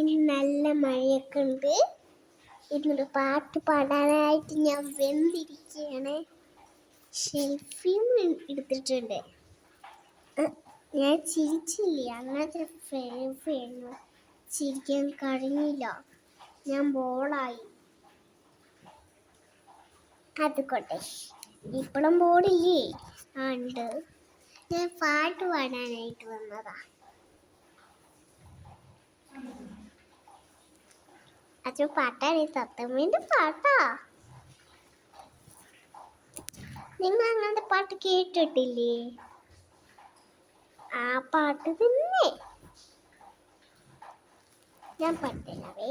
ഇന്ന് നല്ല മഴയൊക്കെ ഉണ്ട്. ഇന്നൊരു പാട്ട് പാടാനായിട്ട് ഞാൻ വെന്തിരിക്കുകയാണ് ഷെൽഫിയും എടുത്തിട്ടുണ്ട്. ഞാൻ ചിരിച്ചില്ല? അങ്ങനത്തെ ഫേഫായിരുന്നു ചിരിക്കാൻ കഴിഞ്ഞില്ല ഞാൻ ബോളായി. അതുകൊട്ടെ ഇപ്പോഴും ബോളില്ലേ? ആ ഉണ്ട്. ഞാൻ പാട്ട് പാടാനായിട്ട് വന്നതാ. അത് പാട്ടാണ് തത്തമ്മേന്റെ പാട്ടാ. നിങ്ങൾ അങ്ങനത്തെ പാട്ട് കേട്ടിട്ടില്ലേ? ആ പാട്ട് തന്നെ. ഞാൻ പാട്ടല്ലേ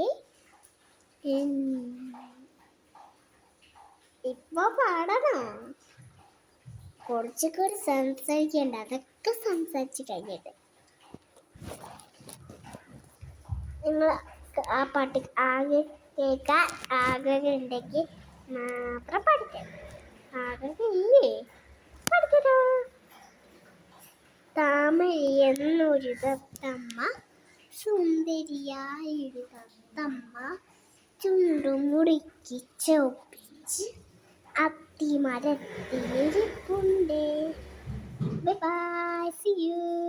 ഇപ്പൊ പാടണോ കുറച്ചൊക്കെ ഒരു സംസാരിക്കണ്ട. അതൊക്കെ സംസാരിച്ച് കഴിഞ്ഞിട്ട്. നിങ്ങൾ ആ പാട്ട് ആകെ കേൾക്കാൻ ആഗ്രഹം ഉണ്ടെങ്കിൽ മാത്രം പഠിക്കാം ആഗ്രഹം ഇല്ലേ പഠിക്കണോ? താമര എന്നൊരു തത്തമ്മ സുന്ദരിയായൊരു തത്തമ്മ ചുണ്ടുമുടുക്കി ചോപ്പിച്ച് അത്തിമരത്തിലിരിപ്പുണ്ട്. Bye bye see you